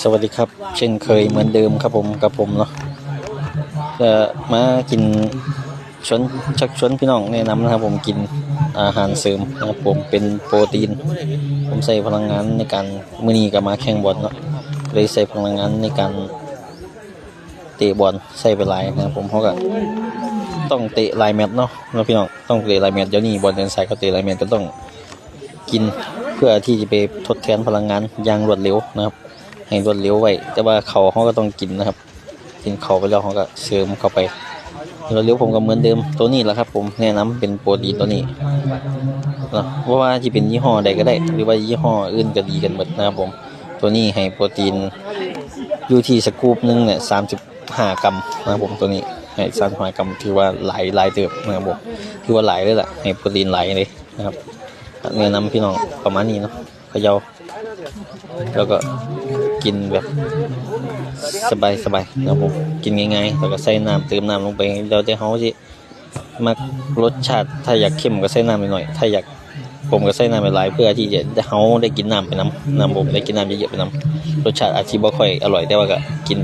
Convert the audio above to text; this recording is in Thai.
สวัสดีครับ เช่นเคยเหมือนเดิมครับผมกับผมเนาะจะมากินชวนชักชวนพี่น้องแนะนำนะครับผมกินอาหารเสริมนะครับผมเป็นโปรตีน ผมใส่พลังงานในการมือนี้ก็มาแข่งบอลเนาะเลยใส่พลังงานในการเตะบอลใส่ไปหลายนะครับผมเพราะก็ต้องเตะลายแมตเนาะนะพี่น้องต้องเตะลายแมตเดี๋ยวนี้บอลเดินสายเขาเตะลายแมตก็ต้องกินเพื่อที่จะไปทดแทนพลังงานอย่างรวดเร็วนะครับ ให้รวดเร็วไว้ แต่ว่าเขาเขาก็ต้องกินนะครับ กินเขาไปแล้วเขาก็เสริมเข้าไปรวดเร็วผมก็เหมือนเดิมตัวนี้แหละครับ ผมแนะนำเป็นโปรตีนตัวนี้เนะเพราะว่าจะเป็นยี่ห้อใดก็ได้ หรือว่ายี่ห้ออื่นก็ดีกันหมดนะครับผมตัวนี้ให้โปรตีนอยู่ที่สกูปหนึงเนี่ยสามสิบห้ากรัมนะครับผมตัวนี้ให้สามสิบห้ากรัมถือว่าหลายหลายเติบนะครับผมถือว่าหลายเลยแหละให้โปรตีนหลายเลยนะครับแนะนำพี่น้องประมาณนี้เนาะ เขยาแล้วก็กินแบบสบายสบายๆนะครับผมกินง่ายๆแล้วก็ใส่น้ำเติมน้ำลงไปเราจะเขาสิมักรสชาติถ้าอยากเข้มก็ใส่น้ำไปหน่อยถ้าอยากผมก็ใส่น้ำไปหลายเพื่อที่จะเขาได้กินน้ำไปน้ำน้ำผมได้กินน้ำเยอะๆไปน้ำรสชาติอาจจะบ่ค่อยอร่อยแต่ว่าก็กิน